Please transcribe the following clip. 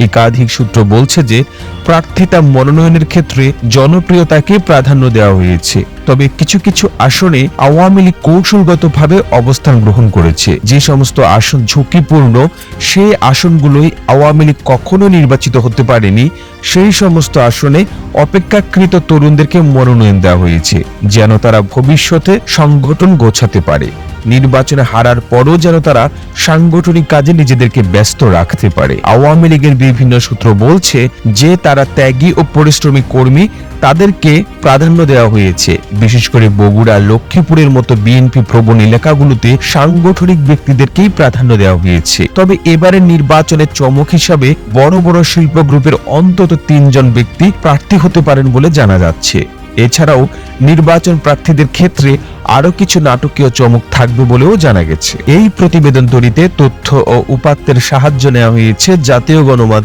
একাধিক সূত্র বলছে যে প্রার্থিতা মনোনয়নের ক্ষেত্রে জনপ্রিয়তাকে প্রাধান্য দেওয়া হয়েছে। তবে কিছু কিছু আসনে আওয়ামী লীগ কৌশলগতভাবে অবস্থান গ্রহণ করেছে। যে সমস্ত আসন ঝুঁকিপূর্ণ, সেই আসনগুলোই আওয়ামী লীগ কখনো নির্বাচিত হতে পারেনি। সেই সমস্ত আসনে অপেক্ষাকৃত তরুণদেরকে মনোনয়ন দেওয়া হয়েছে, যেন তারা ভবিষ্যতে সংগঠন গোছাতে পারে। নির্বাচনে হারার পরও যেন তারা সাংগঠনিক কাজে নিজেদেরকে ব্যস্ত রাখতে পারে। আওয়ামী লীগের বিভিন্ন সূত্র বলছে যে তারা ত্যাগী ও পরিশ্রমী কর্মী, তাদেরকে প্রাধান্য দেওয়া হয়েছে। বিশেষ করে বগুড়া, লক্ষ্মীপুরের মতো বিএনপি প্রবণ এলাকাগুলোতে সাংগঠনিক ব্যক্তিদেরকেই প্রাধান্য দেওয়া হয়েছে। তবে এবারের নির্বাচনে চমক হিসাবে বড় বড় শিল্প গ্রুপের অন্তত তিনজন ব্যক্তি প্রার্থী হতে পারেন বলে জানা যাচ্ছে। এছাড়াও নির্বাচন প্রার্থীদের ক্ষেত্রে আরও কিছু নাটকীয় চমক থাকবে বলেও জানা গেছে। এই প্রতিবেদন তৈরিতে তথ্য ও উপাত্তের সাহায্য নেওয়া হয়েছে জাতীয় গণমাধ্যম